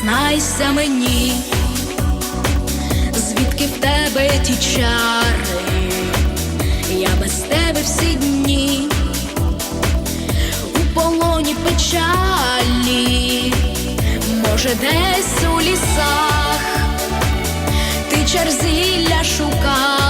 признайся мені, звідки в тебе ті чари, я без тебе всі дні, у полоні печалі, може, десь у лісах, ти черзілля сонце